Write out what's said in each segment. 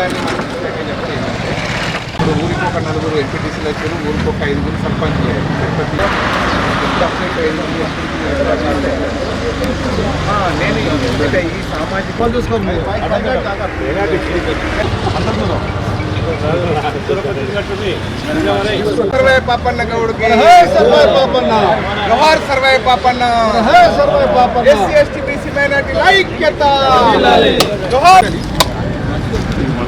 విషయాన్ని మనం ముఖ్యంగా చెప్తే ఏంటంటే, ఇప్పుడు ఊరికి ఒక నలుగురు ఎంపీటీసీలు వచ్చారు ఊరికి ఒక ఐదుగురు సర్పంచ్ తిరుపతిలో నేను ఈ సామాజిక survey Papanna గౌడ్కి Jawahar survey Papanna SC ST BC minority ఐక్యత జవహర్ రండి రండి మంచి పని కూడా సత్తాన్న ఎక్కడ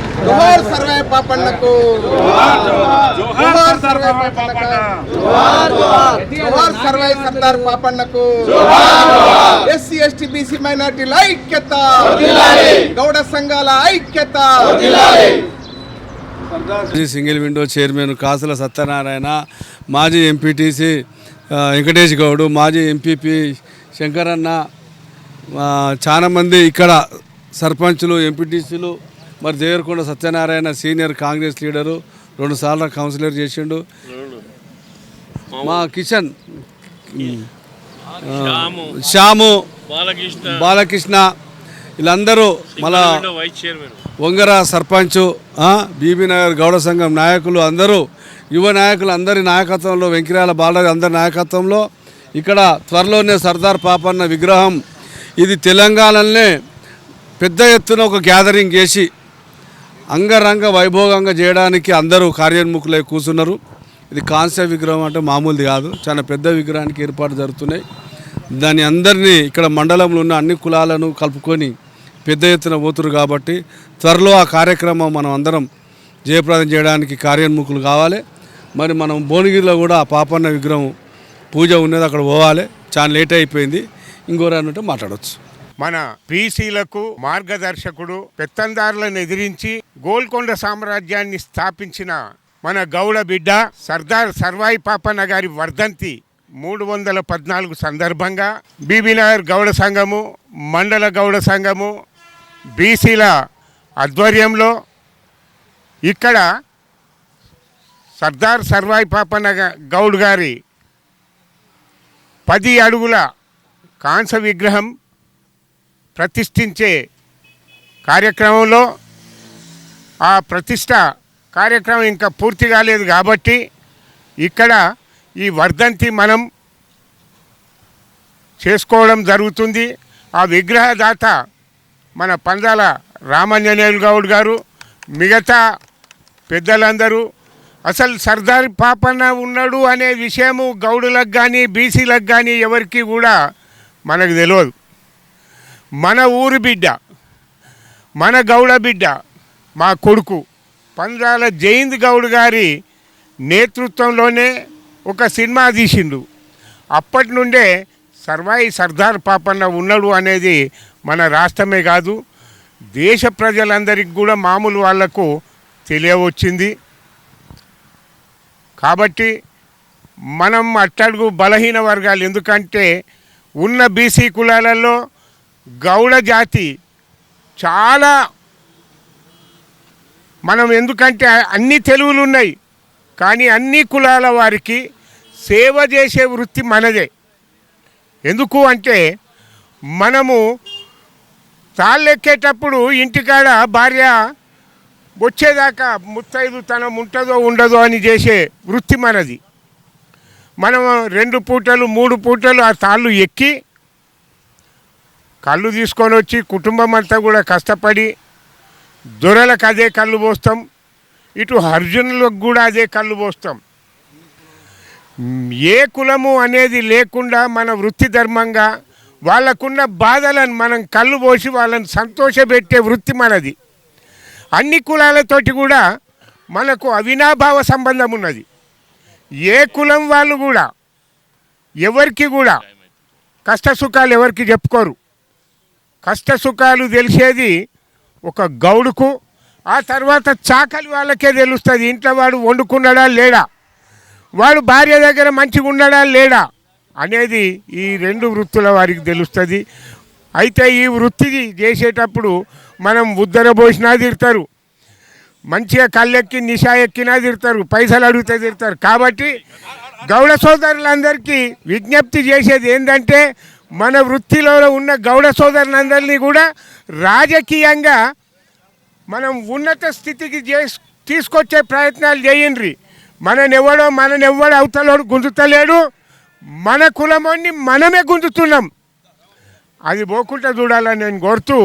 జోహార్ సర్వే పాపన్నకు. జోహార్ సర్వే పాపన్నకు. జోహార్ సర్వే సర్దార్ పాపన్నకు. ఎస్సీ ఎస్టీ బీసీ మైనార్టీల ఐక్యత. గౌడ సంఘాల ఐక్యత. సింగిల్ విండో చైర్మన్ కాసుల సత్యనారాయణ మాజీ ఎంపీటీసీ వెంకటేష్ గౌడ్ మాజీ ఎంపీపీ శంకరన్న ఆ, చాలా మంది ఇక్కడ సర్పంచులు ఎంపీటీసీలు మరి దేవరకొండ సత్యనారాయణ సీనియర్ కాంగ్రెస్ లీడరు రెండుసార్లు కౌన్సిలర్ చేసిండు. మా కిషన్ శ్యాము బాలకృష్ణ. వీళ్ళందరూ మళ్ళా వంగర సర్పంచ్ బీబీ నగర్ గౌడ సంఘం నాయకులు అందరూ యువ నాయకులు అందరి నాయకత్వంలో వెంకిరాల బాలరాజు అందరి నాయకత్వంలో ఇక్కడ త్వరలోనే సర్దార్ పాపన్న విగ్రహం. ఇది తెలంగాణలోనే పెద్ద ఎత్తున ఒక గ్యాదరింగ్ చేసి అంగరంగ వైభోగంగా చేయడానికి అందరూ కార్యోన్ముఖులై కూర్చున్నారు. ఇది కాంస్య విగ్రహం అంటే మామూలుది కాదు. చాలా పెద్ద విగ్రహానికి ఏర్పాటు జరుగుతున్నాయి. దాని అందరినీ ఇక్కడ మండలంలో ఉన్న అన్ని కులాలను కలుపుకొని పెద్ద ఎత్తున పోతురు కాబట్టి త్వరలో ఆ కార్యక్రమం మనం అందరం జయప్రదం చేయడానికి కార్యోన్ముఖులు కావాలి. మరి మనం భువనగిరిలో కూడా ఆ పాపన్న విగ్రహం పూజ ఉన్నది అక్కడ పోవాలి. చాలా లేట్ అయిపోయింది. ఇంకో అన్నట్టు మాట్లాడవచ్చు మన బీసీలకు మార్గదర్శకుడు పెత్తందారులను ఎదిరించి గోల్కొండ సామ్రాజ్యాన్ని స్థాపించిన మన గౌడ బిడ్డ సర్దార్ సర్వాయి పాపన్న గారి వర్ధంతి మూడు వందల పద్నాలుగు సందర్భంగా బీబీనగర్ గౌడ సంఘము మండల గౌడ సంఘము బీసీల ఆధ్వర్యంలో ఇక్కడ సర్దార్ సర్వాయి పాపన్న గౌడ్ గారి పది అడుగుల కాంస విగ్రహం ప్రతిష్ఠించే కార్యక్రమంలో ఆ ప్రతిష్ట కార్యక్రమం ఇంకా పూర్తి కాలేదు కాబట్టి ఇక్కడ ఈ వర్ధంతి మనం చేసుకోవడం జరుగుతుంది. ఆ విగ్రహదాత మన పందాల రామాంజనేయులు గౌడ్ గారు మిగతా పెద్దలందరూ అసలు సర్దార్ పాపన్న ఉన్నాడు అనే విషయము గౌడులకు కానీ బీసీలకు కానీ ఎవరికి కూడా మనకు తెలియదు. మన ఊరు బిడ్డ మన గౌడ బిడ్డ మా కొడుకు పంద్రాల జయంత్ గౌడ్ గారి నేతృత్వంలోనే ఒక సినిమా తీసిండు. అప్పటి నుండే సర్వాయి సర్దార్ పాపన్న ఉన్నాడు అనేది మన రాష్ట్రమే కాదు దేశ ప్రజలందరికీ కూడా మామూలు వాళ్ళకు తెలియవచ్చింది. కాబట్టి మనం అట్టడుగు బలహీన వర్గాలు ఎందుకంటే ఉన్న బీసీ కులాలలో గౌడ జాతి చాలా మనం ఎందుకంటే అన్ని తెలుగులు ఉన్నాయి కానీ అన్ని కులాల వారికి సేవ చేసే వృత్తి మనదే. ఎందుకు అంటే మనము తాళ్ళెక్కేటప్పుడు ఇంటికాడ భార్య వచ్చేదాకా ముత్తైదు తనం ఉంటుందో ఉండదో అని చేసే వృత్తి మనది. మనం రెండు పూటలు మూడు పూటలు ఆ తాళ్ళు ఎక్కి కళ్ళు తీసుకొని వచ్చి కుటుంబం అంతా కూడా కష్టపడి దొరలకు అదే కళ్ళు పోస్తాం. ఇటు అర్జునులకు కూడా అదే కళ్ళు పోస్తాం. ఏ కులము అనేది లేకుండా మన వృత్తి ధర్మంగా వాళ్ళకున్న బాధలను మనం కళ్ళు పోసి వాళ్ళని సంతోషపెట్టే వృత్తి మనది. అన్ని కులాలతోటి కూడా మనకు అవినాభావ సంబంధం ఉన్నది. ఏ కులం వాళ్ళు కూడా ఎవరికి కూడా కష్ట సుఖాలు ఎవరికి చెప్పుకోరు. కష్ట సుఖాలు తెలిసేది ఒక గౌడుకు ఆ తర్వాత చాకలి వాళ్ళకే తెలుస్తుంది ఇంట్లో వాడు వండుకున్నాడా లేడా? వాడు భార్య దగ్గర మంచిగా ఉన్నాడా లేడా? అనేది ఈ రెండు వృత్తుల వారికి తెలుస్తుంది. అయితే ఈ వృత్తి చేసేటప్పుడు మనం ఉద్దర పోసినా తిడతారు. మంచిగా కళ్ళెక్కి నిషా ఎక్కినా తిడతారు పైసలు అడిగితే తిడతారు. కాబట్టి గౌడ సోదరులందరికీ విజ్ఞప్తి చేసేది ఏంటంటే మన వృత్తిలో ఉన్న గౌడ సోదరులందరినీ కూడా రాజకీయంగా మనం ఉన్నత స్థితికి చేస్ తీసుకొచ్చే ప్రయత్నాలు చేయండి మననెవడో మననెవ్వడు అవతలోడు గుంజుతలేడు. మన కులమోని మనమే గుంజుతున్నాం. అది పోకుండా చూడాలని నేను కోరుతూ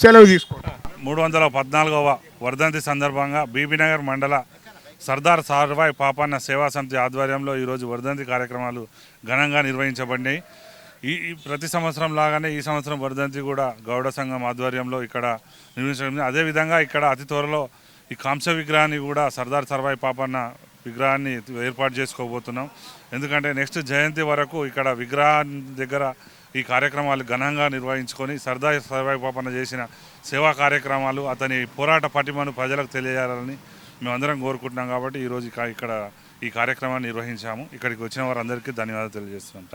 సెలవు తీసుకుంటాను మూడు వందల పద్నాలుగవ వర్ధంతి సందర్భంగా బీబీనగర్ మండల సర్దార్ సార్వాయ్ పాపన్న సేవా సమితి ఆధ్వర్యంలో ఈరోజు వర్ధంతి కార్యక్రమాలు ఘనంగా నిర్వహించబడినాయి. ఈ ప్రతి సంవత్సరం లాగానే ఈ సంవత్సరం వర్ధంతి కూడా గౌడ సంఘం ఆధ్వర్యంలో ఇక్కడ నిర్మించడం. అదేవిధంగా ఇక్కడ అతి త్వరలో ఈ కాంస్య విగ్రహాన్ని కూడా సర్దార్ సర్వాయి పాపన్న విగ్రహాన్ని ఏర్పాటు చేసుకోబోతున్నాం. ఎందుకంటే నెక్స్ట్ జయంతి వరకు ఇక్కడ విగ్రహం దగ్గర ఈ కార్యక్రమాలు ఘనంగా నిర్వహించుకొని సర్దార్ సర్వాయి పాపన్న చేసిన సేవా కార్యక్రమాలు అతని పోరాట పటిమను ప్రజలకు తెలియజేయాలని మేమందరం కోరుకుంటున్నాం కాబట్టి ఈరోజు ఇక్కడ ఈ కార్యక్రమాన్ని నిర్వహించాము. ఇక్కడికి వచ్చిన వారందరికీ ధన్యవాదాలు తెలియజేస్తున్నాం.